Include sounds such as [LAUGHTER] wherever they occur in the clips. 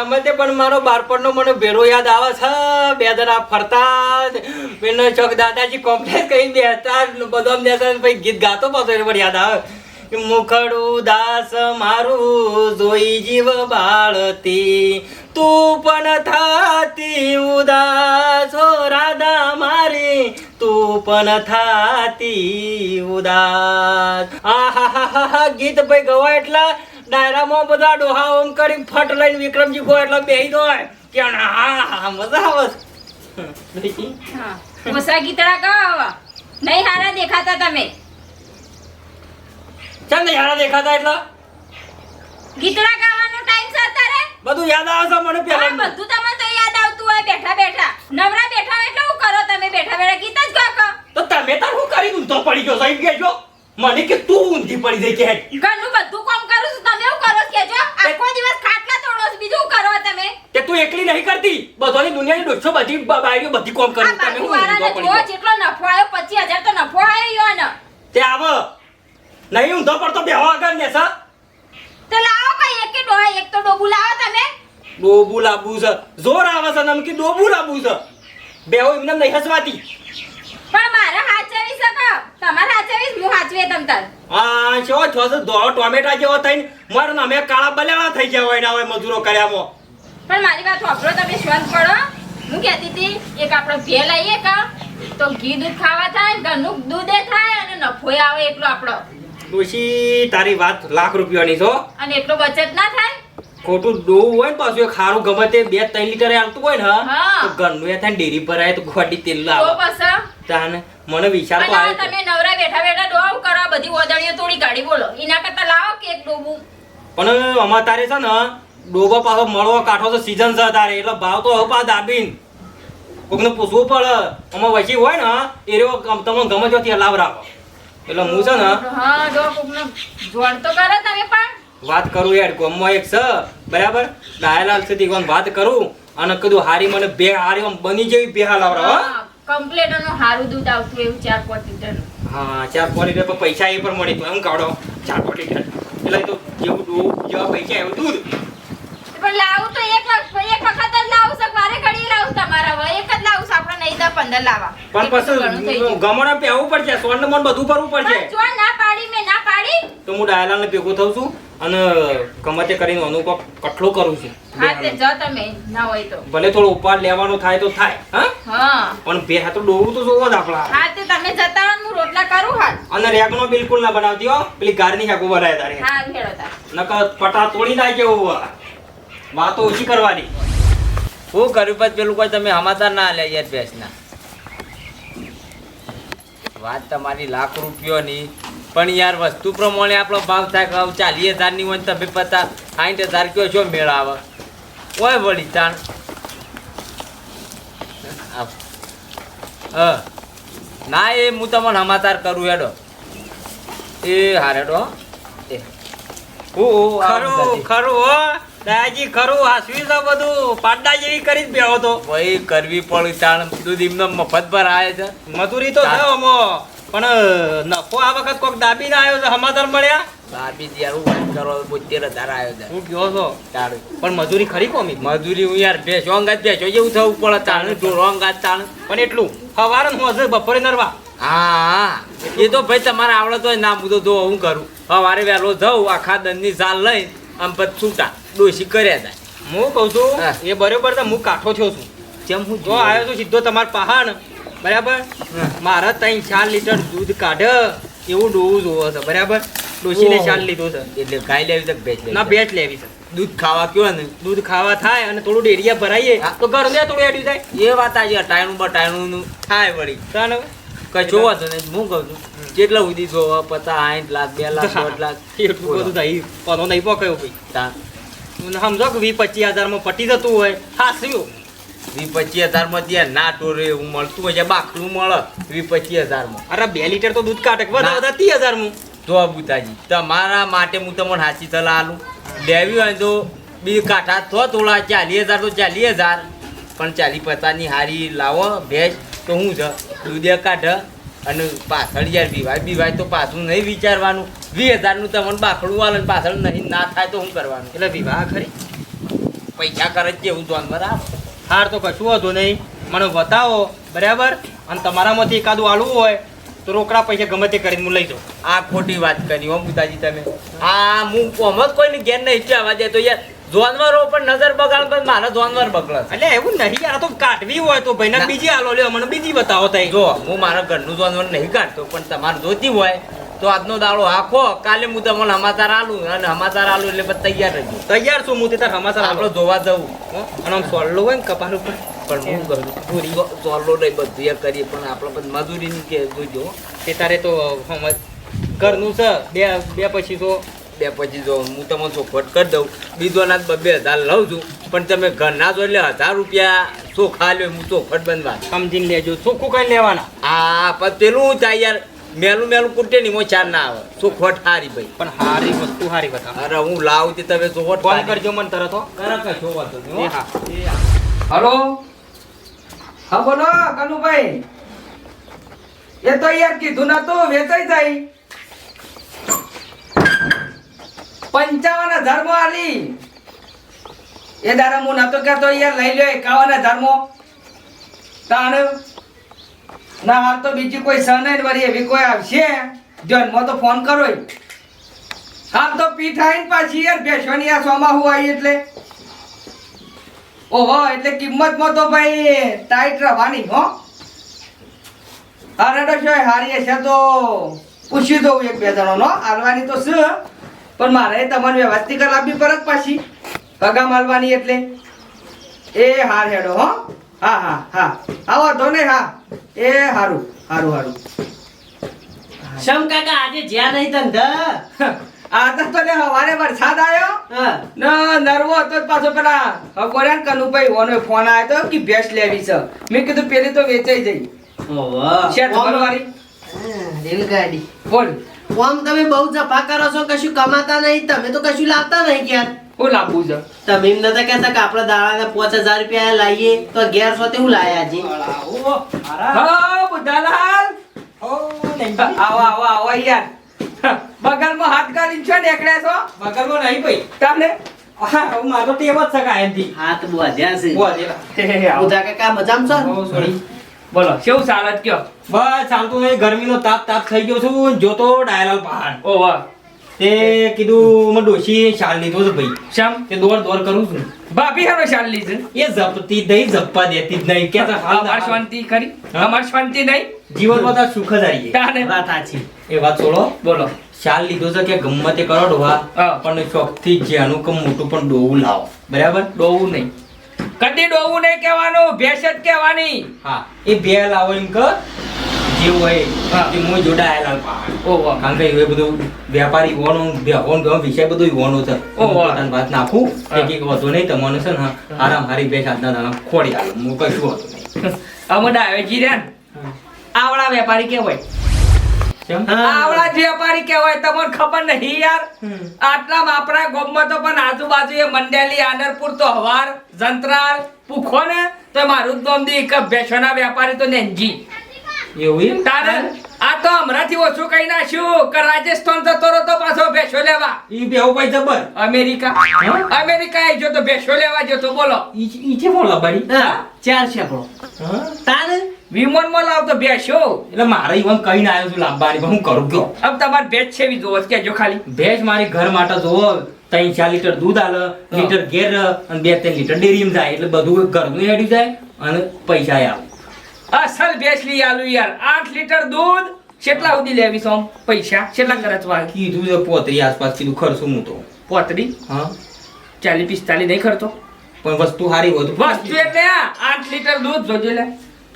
ગમે તે પણ મારો બાળપણનો મને ભેરો યાદ આવે છે. બે જણા ફરતા પેલો ચોક દાદાજી કોમ્પ્લેટ કરીને બેસતા બધો આમ બેસતા ને પછી ગીત ગાતો પાછો એને પણ યાદ આવે. કે મુખડું દાસ મારું જોઈ જીવ બાળતી. તું પણ થાતી ઉદાસ. હો રાધા મારી. તું પણ થાતી ઉદાસ. આહાહાહા ગીત ભાઈ ગવાય એટલા ડાયરામાં બધા ડોહા ઓમ કરી ફટ લઈને વિક્રમજી ગો એટલે બેહી દો કે હા મજા આવે છે. ગીતડા ઓછા ગીતડા નહીં હારા દેખાતા તમે. ને યાર દેખાતા એટલે? ગીતડા ગાવાનો ટાઈમ છે અત્યારે? બધું યાદ આવે છે મને પહેલા બધું તમને તો યાદ આવતું હોય બેઠા બેઠા. નવરા બેઠા એટલે હું કરો તમે? બેઠા બેઠા ગીત જ ગાકો તો તમે તાર હું કરી ઊંધો પડી ગયો સાહેબ ગયો મને કે તું ઊંધી પડી જઈ કે ઘરનું બધું કામ કરું છું તમે એવું કરો છો કેજો આખો દિવસ ખાટલા તોડો છો બીજું શું કરો તમે તે એકલી નહીં કરતી. બધાની દુનિયાની દોઢસો બધી બાઈઓ બધી કોમ કરી. તમે હું ઊંધો પડી જેટલો નફો આવ્યો પચીસ હજાર તો નફો આવ્યો યો ને તે આવ. નહીં ઊંધો પડતો બેહો આગળ ને સા તો લાવો કઈ એક કે ડોહા એક તો ડોબુ લાવો તમે. ડોબુ લાબુ છે. જોર આવે છે નમકી ડોબુ લાબુ છે. બેહો એમને નહીં હસવાતી. પણ મારે હાચવી શકો તમારે હાચવી હું હાચવે તમ તાર. હા છો છો દો ટોમેટા જેવો થઈને મારું નામે કાળા બલેડા થઈ ગયા હોય ને હવે મજૂરો કર્યામાં. પણ મારી વાત વાપરો તમે શાંત પડો. હું કહેતી હતી એક આપણો ભે લઈએ કા તો ઘી દૂધ ખાવા થાય ઘરનું દૂધે થાય અને નફોય આવે એટલો આપણો. ડોશી તારી વાત લાખ રૂપિયાની છો અને એટલો બચત ના થાય? ખોટું ડોવું હોય ને પાછું ખારું ગમે તે બે ત્રણ લીટર આવતું હોય ને. તો ઘરનું એ થાય ડેરી પર આવે તો ગોડી તેલ લાવો. તાને મને વિચાર તો આવે તમે નવરા બેઠા બેઠા ડોવ કરો બધી ઓદળીઓ થોડી ગાડી બોલો. એના કરતા લાવો કે એક ડોબું પણ અમાર તારે છે ને ડોબા પાછો મળવો કાઠો તો સીઝન છે તારે એટલે ભાવ તો હવે પા દાબીન. કોકને પૂછવું પડે. અમાર વસી હોય ને એ રહ્યો તમને ગમે ત્યાંથી લાવરાવો એટલે હું છે ને હા ડો કોકને જોડ તો કરો તમે પણ. વાત કરું યાર ગામમાં એક છે. બરાબર? ડાયલાલ સુધી કોણ વાત કરું અને કીધું હારી મને બે હારી આમ બની જેવી બે હાલ આવરા કમ્પ્લેટનું હારું દૂધ આવતું એવું ચાર પાંચ લીટર હા ચાર પાંચ લીટર પર પૈસા એ પણ મળી તો એમ કાઢો ચાર પાંચ લીટર. એટલે તો જેવું જેવા પૈસા એવું દૂધ. પણ લાવું તો એક એક વખત જ લાવું છે. મારે ઘડી લાવું તમારા હવે એક જ લાવું છે આપણે નહીં દસ પંદર લાવા. પણ પછી ગયું. ગમણા પડશે. સોન મન બધું કરવું પડશે. જો ના પાડી મેં ના પાડી. તો હું ડાયલાલ ભેગો થઉં છું અને ગમે તે કરીને અનુભવ કઠલો કરું છું. હા તે જો તમે ના હોય તો. ભલે થોડો ઉપાડ લેવાનો થાય તો થાય હા? હા. પણ બે હાથ તો ડોવું તો જોવો જ આપણા. હા તે તમે જતા હું રોટલા કરું હાલ. અને રેગનો બિલકુલ ના બનાવતી હો. પેલી ગારની હાકુ બનાવે તારે. હા ખેડો તાર. નકર પટા તોડી નાખે એવું. વાતો ઓછી કરવાની. શું કર્યું પછી પેલું કોઈ તમે સમાચાર ના લે યાર ભેંસના? વાત તમારી લાખ રૂપિયોની. પણ યાર વસ્તુ પ્રમાણે આપણો ભાવ થાય કે ચાલીસ હજારની હોય તમે પતા સાઠ હજાર કયો છો મેળાવે કોઈ વળી તાણ ના એ હું તમને સમાચાર કરું હેડો. એ હારેડો. એ. ખરું ખરું હો. દાદાજી ખરું હાસવી છે બધું? પાંડા જેવી કરી જ બેહો તો. ભાઈ કરવી પડી તાણ. દૂધ એમનો મફત ભર આવે છે. મજૂરી તો થયો અમો. પણ નફો આ વખત કોક દાબીને આવ્યો છે સમાચાર મળ્યા? બાપી યાર હું વાત કરો બોતેર હજાર આવ્યો છે. હું કયો છો? તારું પણ મજૂરી ખરી કોમી? મજૂરી હું યાર ભેંસો અંગાત ભેંસો જેવું થવું પડે તાણ. ઢોરો અંગાત તાણ. પણ એટલું સવારે હું હશે બપોરે નરવા? હા હા. એ તો ભાઈ તમારે આવડતો હોય ના હું તો જો હું કરું. સવારે વહેલો જઉં આખા દંડની સાલ લઈ આમ પછી છૂટા. ડોસી કર્યા હતા હું કહું છું એ બરોબર તો હું કાઠો થયો છું. જેમ હું જો આવ્યો છું સીધો તમારા પહાડ. બરાબર? મારા ત્રણ ચાર લીટર દૂધ કાઢે. એવું ડોવું જોવો છે બરાબર? ડોસીને ચાલ લીધો છે. એટલે ગાય લેવી છે ભેંસ લેવી ના છે. લેવી છે. દૂધ ખાવા કયો ને? દૂધ ખાવા થાય અને થોડું ડેરિયા ભરાઈએ તો ઘર ને થોડું એડ્યું થાય. એ વાત આજે ટાણું બટાણું થાય વળી. તાને કઈ જોવા તો નહીં હું કહું છું. કેટલા સુધી જોવા પચાસ આઠ લાખ બે લાખ દોઢ લાખ. એટલું બધું થાય પનો નહીં પકયો ભાઈ. સમજો કે વી પચીસ હજારમાં પટી જતું હોય. હાસ્યું વી પચીસ હજારમાં ત્યાં ના ટોરે એવું મળતું હોય છે બાકડું મળે વી પચીસ હજારમાં. અરે બે લીટર તો દૂધ કાઢે ના. વધારે ત્રીસ હજારમાં. તો બુતાજી તમારા માટે હું તમને સાચી સલાહ આલું લેવી હોય તો બી કાંઠા થો થોડા ચાલીસ હજાર તો ચાલીસ હજાર. પણ ચાલીસ પચાસની હારી લાવો ભેજ તો શું છે દૂધે કાઢે અને પાછળ યાર વિવાય બીવાય તો પાછું નહીં વિચારવાનું. વીસ હજારનું તમને બાખડું આલે પાછળ નહીં, ના થાય તો શું કરવાનું? એટલે વિવાહ ખરી? પૈસા કરે એવું જાનવર બરાબર. હાર તો કશું હતું નહીં. મને બતાવો, બરાબર? અને તમારામાંથી એકાદું આલવું હોય, તો રોકડા પૈસા ગમે તે કરીને હું લઈ જાઉં. આ ખોટી વાત કરી હો પિતાજી તમે. આ હું કોમત કોઈને ઘેર નહીં આવા દે તો યાર જાનવરો પર નજર બગાડ પણ મારા જોનવર બગડે એટલે એવું નહીં યાર આ તો કાઢવી હોય તો ભાઈને બીજી આલો લ્યો મને બીજી બતાવો તઈ. જો હું મારા ઘરનું જોનવર નહીં કાઢતો પણ તમારે જોતી હોય તો આજનો દાડો આખો કાલે હું તમને સમાચાર આલું અને સમાચાર આલું એટલે બધા તૈયાર રહેજો. તૈયાર છું હું તે તાર હમાસર આપણે જોવા જવું. હો? અને આમ સોલ્લો હોય ને કપાળ ઉપર. પણ હું કરું પૂરી સોલ્લો નહીં બધું એ કરીએ પણ આપણે બધું મજૂરીની કે જોજો. તે તારે તો ઘરનું છે બે બે પછી તો બે પછી જો હું તમને ચોખવટ કરી દઉં બીજો નાથ બબે હજાર લઉં છું. પણ તમે ઘરના છો એટલે હજાર રૂપિયા ચોખા લ્યો હું ચોખવટ બનવા. સમજીને લેજો. ચોખ્ખું કઈ લેવાના? હા પણ પેલું હું થાય યાર મેલું મેલું કુટે ની મો ચાર ના આવે. ચોખવટ હારી ભાઈ. પણ હારી વસ્તુ હારી બતા અરે હું લાવું તે તમે ચોખવટ ફોન કરજો મને તરત હો. કરે કશો વાંધો નહીં, હો. એ હા. એ હા. હલો? હા બોલો કનુભાઈ. એ તો યાર કીધું ના તો વેચાઈ જાય. પંચાવન હજારમાં આલી. એ દારા હું નતો કહેતો, યાર લઈ લો એકાવન હજારમાં ના હાલ તો બીજી કોઈ સહ નહીં વળી એવી કોઈ આવશે? જન્મ તો ફોન કરો. હાલ તો પીઠાઈ પાછી યાર બેસવાની આ સોમાં હું આવી એટલે. ઓહો, એટલે કિંમતમાં તો ભાઈ ટાઈટ રહેવાની હો. હારેડો છે હારી હશે તો પૂછી દઉં એક બે જણોનો. હાલવાની તો છે પણ મારે તમારે વ્યવસ્થિત આપવી પરત પાછી? પગા માલવાની એટલે? એ હાર હેડો હો. હા હા હા. આવો તો ને હા. એ હારું હારું હારું. શમ કાકા આજે જ્યાં નહીં ધંધા આ તો તને હવારે વરસાદ આવ્યો. ના નરવો હતો પાછો પેલા હકોર્યા કનુભાઈ ઓનો ફોન આવ્યો તો કે ભેંસ લેવી છે. મેં કીધું પેલી તો વેચાઈ જઈ. ઓહો. શેઠ હા, રેલગાડી. બોલ. ઓમ તમે બહુ જફા કરો છો કશું કમાતા નહીં તમે તો કશું લાવતા નહીં ક્યાં હું લાવવું છે. તમે એમ નતા કહેતા કે આપણે દાડાને પાંચ હજાર રૂપિયા લાવીએ તો અગિયારસો તે હું લાયા જી? ઓ, બુધાલાલ ઓ, નહીં. આવો આવો આવો યાર બગલમાં હાથ ગાડીને છો નીકળ્યા છો? બગલમાં નહીં ભાઈ. તમને હા હું મારો ટેવ જ છે કાયમથી. હાથ બોધ્યા છે. લા. ઉધા કાકા મજામાં છો. બોલો કેવું ચાલે કયો? બસ ચાલતું એ ગરમીનો તાપ તાપ થઈ ગયો છું જોતો ડાયલોગ પહાડ ઓ વાહ. તે કીધું મેં ડોશી શાલ લીધો છે ભાઈ. શામ? કે દોર દોર કરું છું. ભાભી હારો શાલ છે એ જપતી નહીં જપવા દેતી જ નહીં. કે અમાર શાંતિ ખરી? હા? અમાર શાંતિ નહીં? જીવનમાં તો સુખ જ આવી જાય. તાને? વાત સાચી. એ વાત છોડો. બોલો. શાલ લીધો છે કે ગમે તે કરો હા. પણ શોખથી જેનું કમ મોટું પણ ડોવું લાવો. બરાબર? ડોવું નહીં. કદી ડોવું નહીં કહેવાનું ભેંસ જ કહેવાની. હા. એ ભે લાવો એમ કે જે હોય હા. તે મોય જોડાયેલા પહાડ. ઓ કારણ કે એ બધું વેપારી ઓનો હોવાનું ગમ વિષય બધું ઓનો છે. ઓ તન વાત નાખું હા. એક એક વધુ નહીં તમને છે ને આરામ હારી બે આજના દાણા ખોડી આલો હું કશું હતું નહીં. [LAUGHS] અમે આવે રહ્યા આવડા વેપારી કેવાય? આવડા જ વેપારી કહેવાય તમને ખબર નહીં યાર. આટલા આપણા ગામમાં તો પણ આજુબાજુ એ મંડેલી આનરપુર તો હવાર જંત્રાલ પૂખો ને તો મારું જ નામ દી કે ભેંસોના વેપારી તો નેનજી. એવું તારે આ તો હમણાંથી ઓછું કઈ નાખ્યું કે રાજસ્થાન જતો રહો તો પાછો ભેંસો લેવા. ઈ બેહુ ભાઈ જબર. અમેરિકા. અમેરિકા આવી ગયો તો ભેંસો લેવા ગયો તો બોલો. ઈ ઈ છે બોલો હા? ચાર છે હા? તાને વિમાનમાં લાવતો બેસ્યો એટલે મારે ઈવન કહીને આવ્યો છું લાંબાની હું કરું કયો હવે તમારે ભેજ છે એવી જોવો કેજો ખાલી. ભેજ મારી ઘર માટે જોવો ત્રણ ચાર લીટર દૂધ આલે લીટર ઘેર અને બે ત્રણ લીટર ડેરીમાં જાય. એટલે બધું ઘરનું હેડી જાય અને પૈસા આવે અસલ ભેંસ લઈ આલું યાર. આઠ લીટર દૂધ કેટલા સુધી લેવી સોમ? પૈસા કેટલા ખર્ચવા કીધું છે પોતરી આસપાસ કીધું ખર્ચું હું તો. પોતરી? હા. ચાલી પિસ્તાલીસ નહીં ખર્ચો? પણ વસ્તુ સારી હોય વસ્તુ એટલે આઠ લીટર દૂધ જોજે લે.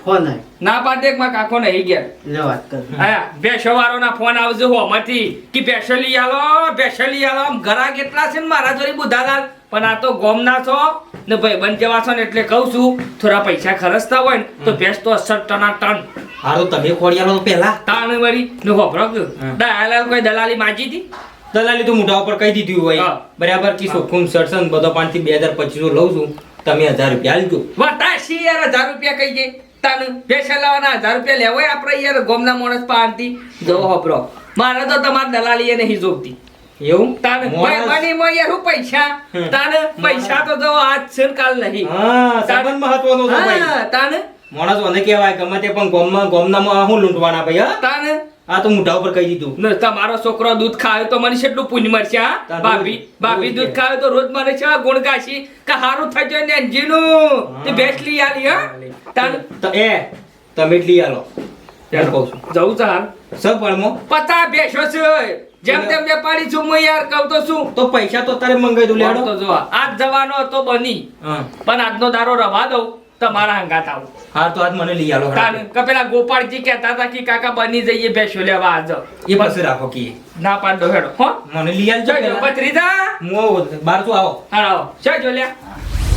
ફોન ના પાડે માં કાકો નહીં ગયા. લે વાત કર. હા ભેંસો વાળો ના ફોન આવજો હોમાંથી કે ભેંસો આલો ભેંસો આલો આમ ઘરા કેટલા છે ને મારા જોડે બુધાલાલ. પણ આ તો ગોમના છો. ને ભાઈ બન જેવા છો ને એટલે કહું છું થોડા પૈસા ખર્ચતા હોય ને તો ભેંસ તો અસર ટના ટન. હારું તમે ખોડિયાલો પહેલા તાણ વળી ને હોભળો કે. હા. કોઈ દલાલી માજી હતી? દલાલી તો મોઢા ઉપર કહી દીધું હોય. હા. બરાબર કે સોખું સડસન બધો પાંચથી બે હજાર પચીસો લઉં છું. તમે હજાર રૂપિયા આલજો. વાટા યાર હજાર રૂપિયા કહી જાય તાન ભેંસો લાવવાના હજાર રૂપિયા લેવાય આપણે યાર ગોમના માણસ પાડતી. જો હોપરો મારે તો તમારે દલાલી એ નહીં જોગતી. એવું? તાને મોણસ- મનીમાં યાર પૈસા? તાન પૈસા તો જો આજ છે કાલ નહીં. હા સંબંધ મહત્વનો છે તાને માણસ મને કહેવાય ગમે તે પણ ગોમમાં ગોમનામાં હું લૂંટવાના ભાઈ હા? તાને આ તો મોઢા ઉપર કહી દીધું. ન તમારો છોકરો દૂધ ખાવે તો મને કેટલું પુણ્ય મળશે હા? ભાભી ભાભી દૂધ. ખાવે તો રોજ મને છે ગુણ ગાશી કે હારું થજો ને અંજીનું તે. બેસ લઈ આલી હા? તાન તો એ તમે લઈ આલો. એમ કહું છું. જવું છે હાલ સબ પળમાં પતા બેસો છે જેમ તેમ વેપારી છું હું યાર કહું તો શું? તો પૈસા તો તારે મંગાઈ દઉં લેડો. તો જો આજ જવાનો તો બની. પણ આજનો દારો રવા દઉં. તમારા હંગાત આવું હા તો આજ મને લઈ આલો કે પેલા ગોપાળજી કહેતા હતા કે કાકા બની જઈએ બેસો લેવા આજ. એ પાસે રાખો કે. ના પાડો હેડો હો. મને લઈ આવજો જોજો મો બાર તો આવો. હા આવો જો લ્યા.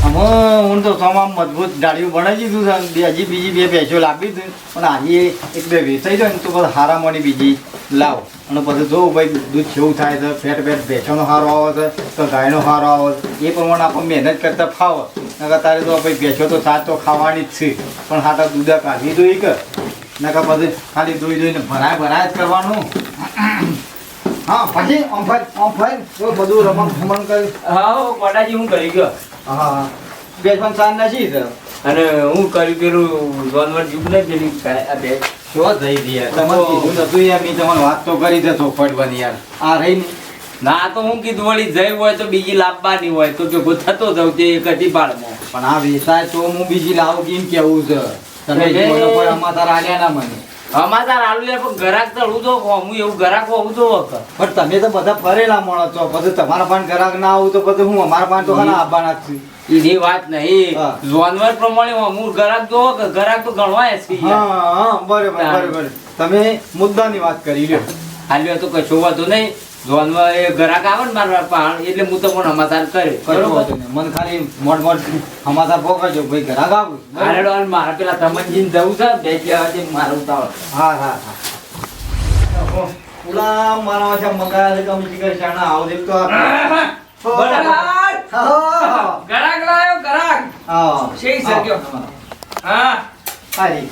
આમાં હું તો તમામ મજબૂત ગાડીઓ બનાવી દીધું છે હજી બીજી બે ભેંસો લાવી દીધું. પણ આજે એક બે વેચાઈ જાય ને તો પછી હારા મોની બીજી લાવો. અને પછી જોવું ભાઈ દૂધ કેવું થાય છે ફેટ ફેટ ભેંસોનો હારો આવે છે, તો ગાયનો હારો આવે છે. એ પ્રમાણે આપણે મહેનત કરતા ફાવે નકર તારે તો ભાઈ ભેંસો તો સાત તો ખાવાની જ છે. પણ હાટા દૂધા કાઢી દોઈ કે નકર પછી ખાલી દોઈ દોઈને ભરાય ભરાય જ કરવાનું. હા પછી ઓમફાઈ ઓમફાઈ તો બધું રમણ ભમણ કરી હા કોટાજી હું કરી ગયો. હા બે પણ સાંજ નથી અને હું કર્યું પેલું જાનવર જીવ ને પેલી બે. શું થઈ ગયા તમારે કીધું નતું યાર મેં તમારે વાત તો કરી છે ચોખવટવાની યાર. આ રહી ને ના તો હું કીધું વળી જઈ હોય તો બીજી લાવવાની હોય. તો ભેગો થતો જાઉં તે એક હતી બાળમાં. પણ આ વેચાય તો હું બીજી લાવું કેમ કેવું છે? તમે અમારા આલ્યા ના મને. અમારા આલુ લે પણ ગરાક તો હું તો હું એવું ગરાક હોવું તો પણ તમે તો બધા ફરેલા માણસ છો. પછી તમારા પાસે ગરાક ના આવું તો પછી હું અમારા પાસે તો ખાના આવવાના જ છું. એની વાત નહીં. જાનવર પ્રમાણે હું ગરાક તો ગરાક તો ગણવાય છે હા હા બરોબર બરોબર. તમે મુદ્દાની વાત કરી લ્યો. હાલ્યો તો કશો વાંધો નહીં. એ આવે ને મારા પાણ એટલે હું તો સમાચાર કરે બરોબર? મને ખાલી મોટ મોટ અમાતા પોકાજો ભાઈ ગ્રાહક આવું. હારેડો અને મારા પેલા તમનજીને જવું છે બે જવા દે મારું ઉતાવળ. હા હા હા. પુલા મારા વાચા મગા છે કમ ચીકર શાણા આવો દેખ તો હા લાયો. હા.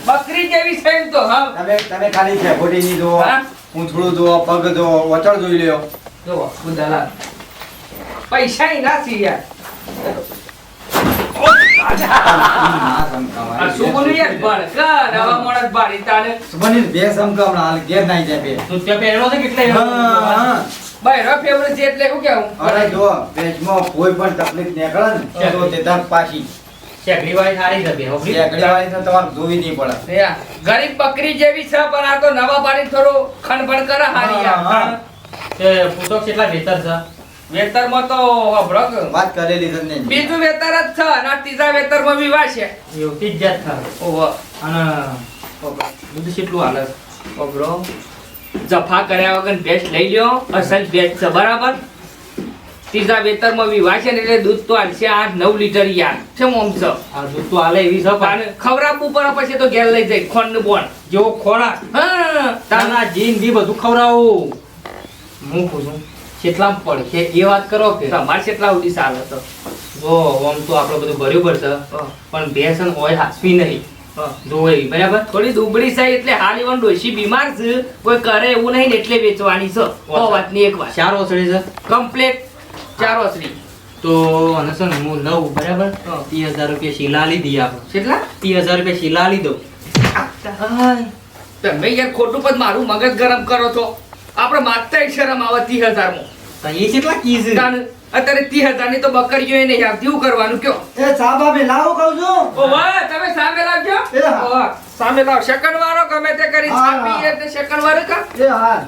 બકરી જેવી છે તો હા. તમે તમે ખાલી છે ફોટીની જુઓ. હા? પૂંછડું જુઓ પગ જુઓ વચળ જોઈ લ્યો. જો બુધાલા પૈસા ઈ ના સી યાર ના સમકાવાય. આ શું બોલું યાર ભણ કર આવા મોણસ ભારી તાને સુભા બે સમકાવડા હાલ ઘેર નાઈ જાય બે. તો ત્યાં પહેરણો છે કેટલા હા, હા. ફેવરેટ છે એટલે હું કેવું? અરે જો પેટમાં કોઈ પણ તકલીફ નીકળે ને તો તે પાછી સારી છે બે હોભળી? તો તમારે જોવી નહીં પડે. ગરીબ બકરી જેવી છે પણ આ તો નવા પાડી થોડું ખણભણ કરે હારી પૂછો કેટલા વેતર છે? વેતરમાં તો અભડો વાત કરેલી છે ને બીજું વેતર જ છે અને ત્રીજા વેતરમાં વિવાહ છે. એવતી જ જાત થાય. ઓહો. અને દૂધ કેટલું હાલે? છે? અભડો જફા કર્યા વગર બેસ્ટ લઈ લ્યો અસલ બેસ્ટ છે બરાબર? ત્રીજા વેતરમાં વિવાહ છે ને એટલે દૂધ તો હાલશે આઠ નવ લીટર યાર. છે મોમ છે? આ દૂધ તો હાલે એવી છે પણ. ખવડાવવું પડે પછી તો ઘેર લઈ જાય ખોંડ બોન. જેવો ખોરાક હા. તારા બી બધું ખવડાવું. હું પૂછું કેટલામાં પડશે? એ વાત કરો કે. તમારે કેટલા સુધી ચાલે હતો જો ઓમ તો આપણે બધું ભર્યું પડશે. પણ ભેંસ અને ઓય હાસવી નહીં જો બરાબર? થોડી દુબળી છે એટલે હાલ ઈવન ડોશી બીમાર છે. કોઈ કરે એવું નહીં ને એટલે વેચવાની છે. ઓ વાતની એક વાત. ચાર ઓસળી છે. કમ્પ્લેટ ચાર ઓસરી તો અને છે ને હું લઉં બરાબર. ત્રીસ હજાર રૂપિયા શીલા લીધી આપણે કેટલા? ત્રીસ હજાર રૂપિયા શીલા લીધો. તમે યાર ખોટું પણ મારું મગજ ગરમ કરો છો. આપણે માગતા શરમ આવે ત્રીસ હજારમાં. તો એ કેટલા કીઝ? અત્યારે ત્રીસ હજારની તો બકરીઓ એ નહીં કેવું કરવાનું કયો? એ સાબા બે લાવો કહું છું. ઓ વાહ તમે સામે લાવજો. સામે લાવ. સેકન્ડ વાળો ગમે તે કરી છાપી એ સેકન્ડ વાળો કા? એ હા.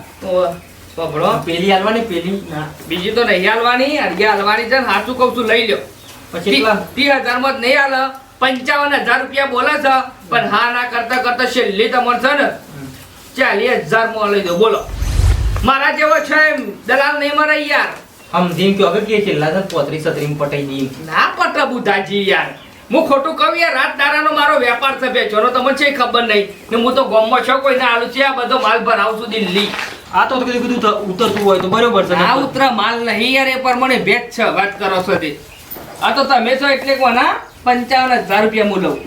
બબડો પેલી હાલવાની પેલી ના. બીજી તો નહીં હાલવાની અડિયા હાલવાની છે સાચું કહું છું લઈ લ્યો. પછી ત્રીસ હજારમાં નહીં હાલે. પંચાવન હજાર રૂપિયા બોલે છે પણ હા ના કરતા કરતા છેલ્લી તમારે છે ને ચાલીસ હજારમાં લઈ દો બોલો. મારા જેવો છે એમ દલાલ નહીં મરે યાર. સમજીને કયો કે કે છેલ્લા પોત્રીસ સત્રીમ પટાઈ દી ના પટા બુધાજી યાર. હું ખોટું કહું યાર રાત દાડાનો મારો વેપાર છે. બેચોનો તમને છે ખબર નહીં. ને હું તો ગોમમાં છો કોઈ ના આલું છે આ બધો માલ ભરાવું છું દિલ્હી. આ તો કીધું કીધું ઉતરતું હોય તો બરોબર છે આ ઉતરા માલ નહીં યાર એ પ્રમાણે ભેજ છે વાત કરો છો તે. આ તો તમે છો એટલે કોના પંચાવન હજાર રૂપિયા હું લઉં.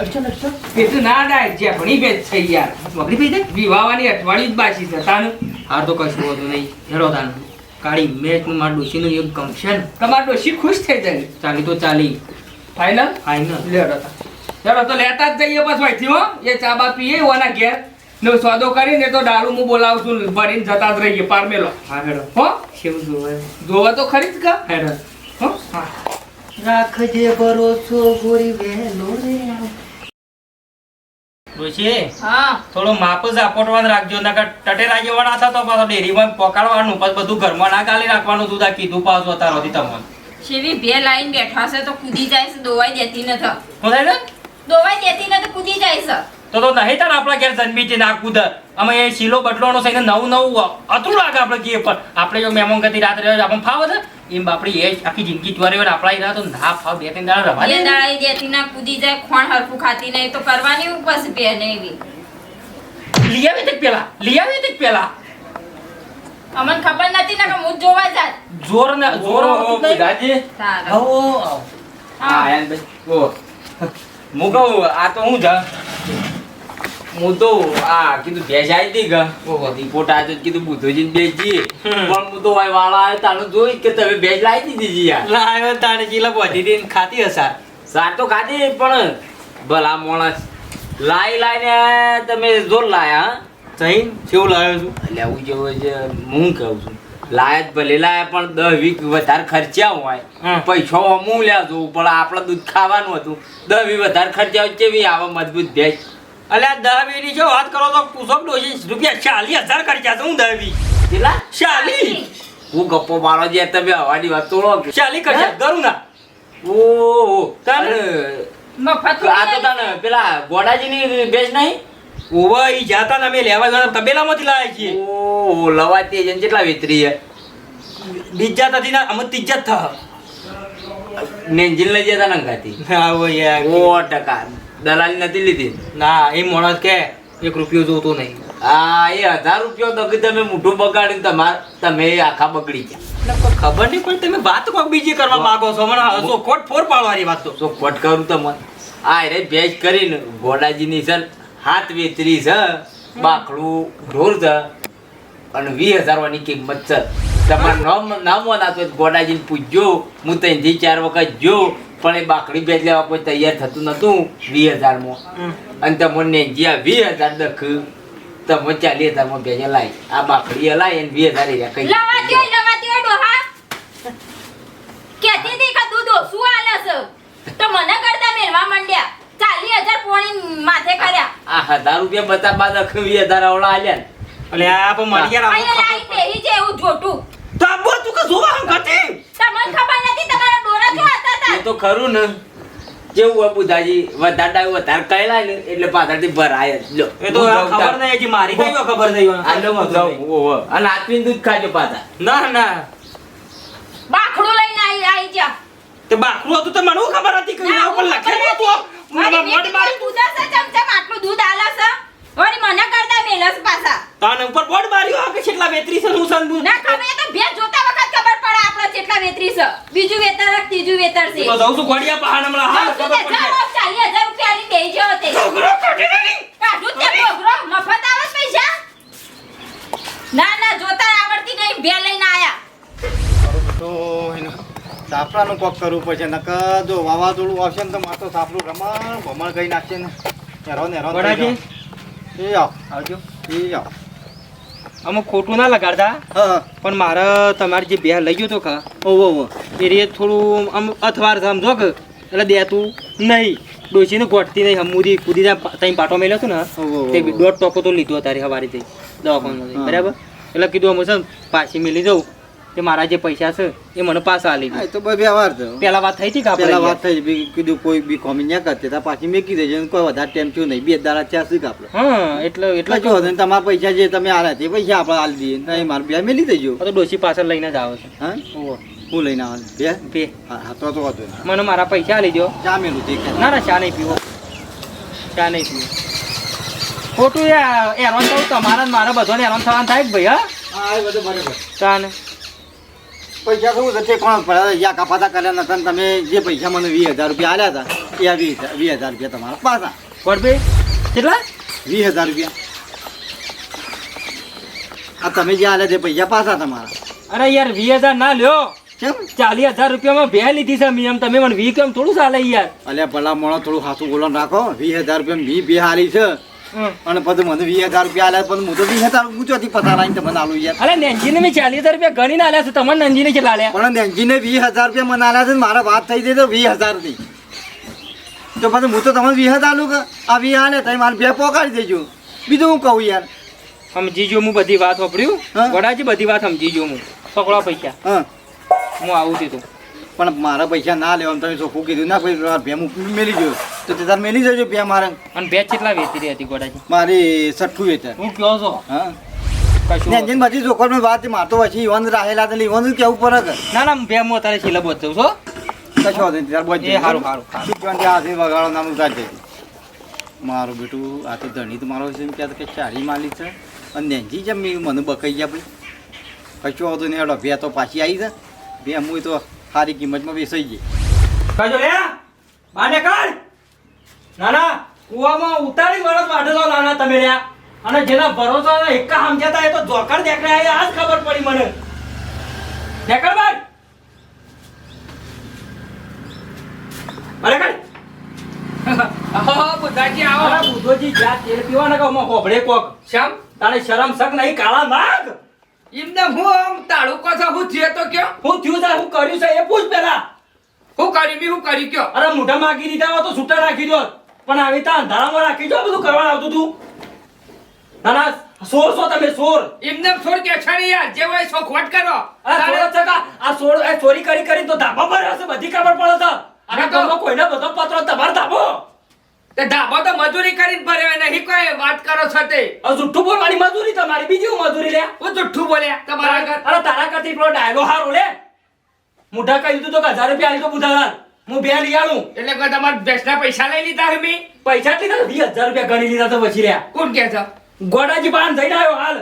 એટલું ના ડાય જે ભણી ભેજ છે યાર. વગડી ભાઈ વિવાહવાની અઠવાડિયું જ બાકી છે તાનું. હાર તો કશું હોતું નહીં. હેરો તાનું. કાળી મેચ મારા ડોશીનું એક ગમશે ને. તમારે ડોશી ખુશ થઈ જાય. ચાલી તો ચાલી. ફાઈનલ ફાઇનલ લેડો તો. ચાલો તો લેતા જ જઈએ બસ ભાઈથી હો. એ ચા બા પીએ ઓના ઘેર. ને સોદો કરીને તો દારૂ હું બોલાવું છું ભરીને જતા જ રહીએ પારમેલો. હા હેડો. હો? કેવું જોવે? જોવા તો ખરી જ કા? હેડો. હો? હા. રાખજે ભરોસો ગોરી વહેલો રે. ડોશી હા. થોડો માપ જ આપોટવા રાખજો નકર ટટેરા જેવા ના તો પાછો ડેરીમાં પકાડવાનું પછી બધું ઘરમાં ના ગાલી રાખવાનું દૂધ આ કીધું પાછું અત્યારથી તમને. શેવી બે લાઈન બેઠા છે તો કૂદી જાય છે દોવાઈ દેતી નથી. શું ને દોવાઈ દેતી નથી કૂદી જાય છે. તો તો નહીં તાર આપણા ઘેર જન્મી છે ના કૂદ. અમે એ શીલો બટલોનો છે નવું નવું અતું લાગે આપણે કહીએ પણ આપણે જો મહેમાન ગતિ રાત રહ્યો આપણને ફાવે છે? એમ બાપડી એ આખી જિંદગી ચોરી હોય આપણા ઈરા તો ના ફાવ બે ત્રણ દાડા રવા દે. દાડાઈ દેતી ના કૂદી જાય ખોણ હરખું ખાતી નહીં તો કરવાની ઉપસ બે ને એવી. લઈ આવી તે પેલા? લઈ આવી તે પેલા? અમને ખબર નથી ને કે હું જોવા જાત જોર ને જોર તારે. આવો આવો. હા. એન ભાઈ ઓ. હું કહું આ તો હું જા હું. તો આ કીધું ભેંસ આવી હતી કે રિપોર્ટ આવ્યો કીધું બુધોજી બેજી પણ હું તો વાય વાળા આવ્યો તાનું જોઈ કે તમે ભેજ લાવી દીધી યાર. લાવ્યો તાણે ચીલા બધી દિન ખાતી હશે. સાર તો ખાધી પણ ભલા માણસ. લાઈ લાઈને તમે જોર લાયા હા જઈને કેવું લાવ્યો છું. એટલે આવું જેવું છે હું કહું છું લાયા જ ભલે લાયા પણ દસ વીક વધારે ખર્ચ્યા હોય. પૈસો અમુક લ્યા જોવું પણ આપણે દૂધ ખાવાનું હતું. દસ વીક વધારે ખર્ચ્યા હોય કેવી આવે મજબૂત ભેજ? અલ્યા દહ વીની જો વાત કરો તો? પૂછો ડોસી રૂપિયા ચાલીસ હજાર ખર્ચ્યા છે હું દસ વી કેટલા? ચાલી હું ગપ્પો મારો જે તમે હવાની વાત તોડો ચાલી ખર્ચા કરું ના ઓહો. તને આ તો તને પેલા ગોડાજીની ભેંસ નહીં? ઓવા ઈ જાતા ને અમે લેવા ગયા તબેલામાંથી લાયા છીએ? ઓ લવા તે જન કેટલા વેતરી છે બીજા તથી ના અમે ત્રીજા થા. નેન્જીન લઈ જતા નંગાતી હા ઓ યાર. ઓ ટકા. દલાલી નથી લીધી? ના એ માણસ કે એક રૂપિયો જોતો નહીં. હા એ હજાર રૂપિયો તો તમે મોઢું બગાડ્યું તમાર તમે આખા બગડી ગયા. ખબર નહીં પણ તમે વાત કોઈ બીજી કરવા માંગો છો? મને ખોટ ફોર પાડવાની વાત તો. ખોટ કરું તમને. આ રે ભેજ કરીને ગોડાજીની સર ને હાથ વેતરી છે બાકડું ઢોર છે અને વીસ હજાર વાળી કિંમત છે તમારે નામ નામ ના તો ગોડાજીને પૂછજો હું ત્રણથી ચાર વખત જો પણ એ બાકડી ભેજ લેવા કોઈ તૈયાર થતું નતું વીસ હજારમાં. અને તમને જ્યાં વીસ હજાર દખ તમે ચાલીસ હજારમાં ભેજ લાય. આ બાકડી હલાય અને વીસ હજાર એ કઈ ડોહા. હતી કે દૂધ ઓછું આલે છે? તો મને કરતા મેળવા માંડ્યા. ચાલી હજાર પોણી માથે કર્યા. આ હજાર રૂપિયા બતા બાદ દખ વીસ હજાર આવડા આલ્યા એટલે આ પણ મારી યાર અહીંયા લાઈ બેહી છે એવું જોટું. તો આ તું કે જોવા હમ ગતી તમને ખબર નથી તમારા ડોરા શું હતા તા તો ખરું ને. કેવું હોય બુધાજી વધારે ડાયું વધારે કહેલાય ને એટલે પાછળથી ભરાય જ. લો. એ તો હું આ જાઉં ખબર તાર. નહીં હજી મારી કઈ ખબર નહીં આ લો હું જાઉં. ઓહો. અને આત્મીન દૂધ ખાજો પાછા. ના ના. બાખડું લઈને આવી આવી જા તે બાકરું હતું તો મને ખબર હતી કે ઉપર લખેલું હતું? મારી મોઢ મારી દૂધ હશે ચમચમ આટલું દૂધ આલે છે? વળી મને કરતા મેલસ પાછા. તાને ઉપર બોર્ડ માર્યો આ કે કેટલા વેતરી છે હું સંબુ ના ખબર તો ભેજ જોતા વખત ખબર પડે આપણે કેટલા વેતરી છે. બીજું વેતર ત્રીજું વેતર છે. તો જઉં છું હમણાં હા ખબર. છોકરો કાઢી નહીં સાપરાનું કોક કરવું પડશે નકર જો વાવાઝોડું આવશે ને તો મારે તો સાપરું રમણ ભમણ કરી નાખશે ને. હેરાન હેરાન? એ આવ. આવજો. એ આવ. અમુક ખોટું ના લગાડતા? હા પણ મારે તમારે જે બે લઈ ગયો તો ખા ઓવો એ રે થોડું આમ અથવાર સમજો કે? એટલે દેતું નહીં. ડોસીને ગોઠતી નહીં. હમુદી કુદી ત્યાં પાટો મેલ્યો હતો ને તે દોઢ ટોકો તો લીધો તારી હવારી થઈ બરાબર? એટલે કીધું અમે છે પાછી મેલી દઉં. કે મારા જે પૈસા છે એ મને પાછા આલી દે. તો વ્યવહાર થયો પેલા વાત થઈ હતી કે પેલા વાત થઈ બી કીધું કોઈ બી કોમી ના કરતે તા પાછી મેકી દેજો ને કોઈ વધારે ટેમ થયો નહીં બે દાડા ચા સુધી આપણે. હા એટલે એટલે જો જો તમારા પૈસા જે તમે આલ્યા તે પૈસા આપણે આલી દઈએ નહીં મારું બે મેલી દેજો. તો ડોસી પાછળ લઈને જ આવે છે. હા. હું લઈને આવવાનું બે? બે. હા તો તો વાંધો. મને મારા પૈસા આલી દો. ચા મેલું તે ના ના ચા નહીં પીવો. ચા નહીં પીવો. ખોટું હેરાન થવું તમારા મારા બધાને હેરાન થવાનું થાય ભાઈ હા? હા એ બધું બરાબર. ચા ને. પૈસા શું છે? તે કોણ પડ્યા યા કપાતા કર્યા નતા તમે જે પૈસા મને વીસ હજાર રૂપિયા આલ્યા હતા એ વીસ વીસ હજાર રૂપિયા તમારા પાછા ભાઈ કેટલા? વીસ હજાર રૂપિયા. આ તમે જે આલ્યા તે પૈસા પાછા તમારા. અરે યાર વીસ હજાર ના લ્યો. કેમ? ચાલીસ હજાર રૂપિયામાં બે લીધી છે મેં તમે મને વી કેમ થોડું ચાલે યાર? અલ્યા ભલા મોણો થોડું હાથું બોલવાનું રાખો. વીસ હજાર રૂપિયા વી બે હાલી છે. અને પછી મને વીસ હજાર રૂપિયા આલ્યા પણ હું તો વીસ હજાર ઊંચોથી પસાર આવીને તમને આલું યાર. અરે નેનજીને મેં ચાલીસ હજાર રૂપિયા ગણીને આલ્યા છે તમને નંજીને કેટલા આલ્યા? પણ નેનજીને વીસ હજાર રૂપિયા મને આલ્યા છે મારા વાત થઈ જાય તો વીસ હજારથી. તો પછી હું તો તમને વીસ હજાર આલું કે આ વીસ આલે તમે મારે બે પોકાડી દેજો. બીજું હું કહું યાર. સમજી જો હું બધી વાત વાપર્યું વડાજી બધી વાત સમજી જો હું. પકડો પૈસા. હું આવું છું તું. પણ મારા પૈસા ના લેવા તમે ચોખ્ખું કીધું. ના ભાઈ બે મેલી ગયો. તો તે તાર મેલી જજો ભે મારે. અને ભે કેટલા વેચી રહી હતી ગોડાજી મારી સઠ્ઠું વેચાય હું કહો છો? હા. કશું ને જેને બધી ચોખવટની વાત મારતો પછી ઈવન રહેલા એટલે ઈવન કેવું પડે ના ના ભેમ અત્યારે છેલ્લે બોધ છો કશો નહીં, ત્યાર બાદ સારું સારું ત્યાં હાથે વગાડો નામ ઉતાર મારું બેટું આ તો ધણી તો મારો છે કહેતો કે ચારી માલી છે. અને નેનજી જેમ મને બકાઈ ગયા ભાઈ. કશું વાંધો નહીં હેડો ભે તો પાછી આવી છે ભે હું તો સારી કિંમતમાં વેચાઈ ગઈ. કાજો લે બાને કાઢ. ના ના કુવામાં ઉતારી વરસ વાઢો નાના તમે રહ્યા અને જેના ભરોસો એકા સમજાતા એ તો જોકર દેખરે આયા આજ ખબર પડી મને. દેખર બાર. અરે કાઢ. હા બુધાજી આવો. બુધોજી જ્યાં તેલ પીવાના કે ઓમાં હોભળે કોક? શ્યામ તારે શરમ શક નહીં કાળા નાગ. એમને હું આમ તાળુકો છો હું થયો તો કયો? હું થયું છે હું કર્યું છે એ પૂછ પેલા હું કર્યું બી હું કરી કયો? અરે મોઢા માગી દીધા હો તો છૂટા રાખી દો પણ આવી તા અંધારામાં રાખી દો બધું કરવા આવતું તું ના ના સોર છો તમે સોર. એમને છોડ કે છે યાર જે હોય શોખવટ કરો. આ સોર જ છે કા? આ સોર એ ચોરી કરી કરી તો ધાબા પર હશે બધી ખબર પડે તો. અરે તો- કોઈને બધો પત્રો તમાર ધાબો. તે ધાબો તો મજૂરી કરીને ભરે નહીં કોઈ વાત કરો છો તે હવે જુઠ્ઠું બોલવાની મજૂરી તમારી બીજી હું મજૂરી લે? હું જુઠ્ઠું બોલ્યા તમારા ઘર અરે તારા કરતી પેલો ડાયલો હારો લે. મોઢા કહી દીધું તો હજાર રૂપિયા આવી તો બુધાલાલ. હું બે લઈ આલું. એટલે કોઈ તમારા ભેંસના પૈસા લઈ લીધા હે મેં પૈસા જ લીધા વીસ હજાર રૂપિયા ગણી લીધા તો પછી રહ્યા કોણ કે છે? ગોડાજી પાન થઈને આવ્યો હાલ.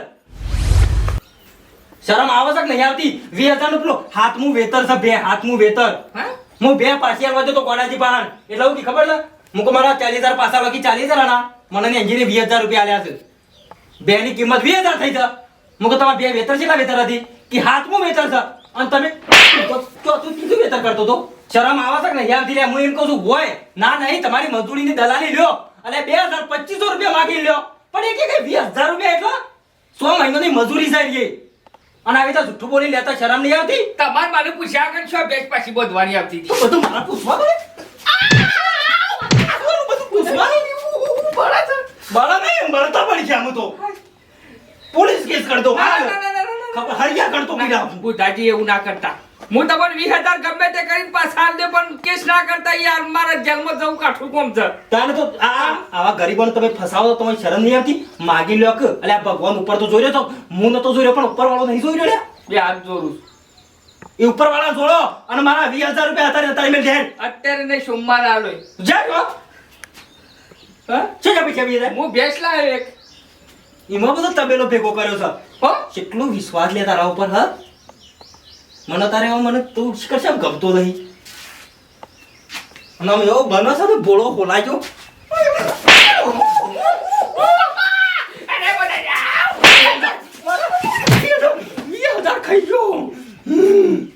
શરમ આવે છે કે નહીં આવતી? વીસ હજારનું પેલું હાથમું વેતર છે બે હાથમું વેતર. હા? હું બે પાછી આવવા તો ગોડાજી પાન. એટલે હું ખબર છે? મુકો મારા ચાલીસ હજાર પાછા લખી ચાલીસ હજાર આના. મને ને એન્જિને વીસ હજાર રૂપિયા આલ્યા છે. બે ની કિંમત વીસ હજાર થઈ છે. મુકો તમારા બે વેતર કેટલા વેતર હતી? કે હાથમાં વેતર છે. અને તમે ચોથું તો કીધું વેતર કરતો તો શરમ આવે છે ને યાર ધીરે હું એમ કહું છું હોય. ના નહીં તમારી મજૂરીની દલાલી લ્યો. અને બે હજાર પચીસો રૂપિયા માગી લ્યો. પણ એ કે વીસ હજાર રૂપિયા એટલો સો મહિનાની મજૂરી એ અને આવી તો જુઠ્ઠું બોલી લેતા શરમ નહીં આવતી? તમારે મને પૂછ્યા કરશો બેસ પાછી બોધવાની આવતી હતી? તો બધું મારા પૂછવા પડે. આટલું બધું પૂછવાનું? બળા નહીં, બળતા પડી ગયા હું તો. પોલીસ કેસ કરતો ના, ના, ના, ના, ના, ના. ખબર હરિયા કરતો કીધા બુધાજી એવું ના કરતા હું તમને વીસ હજાર ગમે તે કરીને પાછા દે પણ કેસ ના કરતા યાર મારા જેલમાં જવું કાઠું કોમ છે તાને તો આ આવા ગરીબોને તમે ફસાવો તો તમને શરમ નહીં આવતી માગી લ્યો કે અલ્યા ભગવાન ઉપર તો જોઈ રહ્યો તો હું નતો જોઈ રહ્યો પણ ઉપર વાળો નહીં જોઈ રહ્યો. બે હાથ જોરું એ ઉપર વાળા જોડો અને મારા વીસ હજાર રૂપિયા હતા હતા મેં ધ્યાન અત્યારે નહીં સોમવાર આલો જાય શું છે પૈસા બીજા હું ભેંસ લાવ્યો એક. એમાં બધો તબેલો ભેગો કર્યો છે. કેટલો વિશ્વાસ લે તારા ઉપર હ? મને તારે મને તું કશે ગમતો નહીં. અને અમે એવો બનો છો ને ભોળો ખોલાજો ખાઈ ગયો.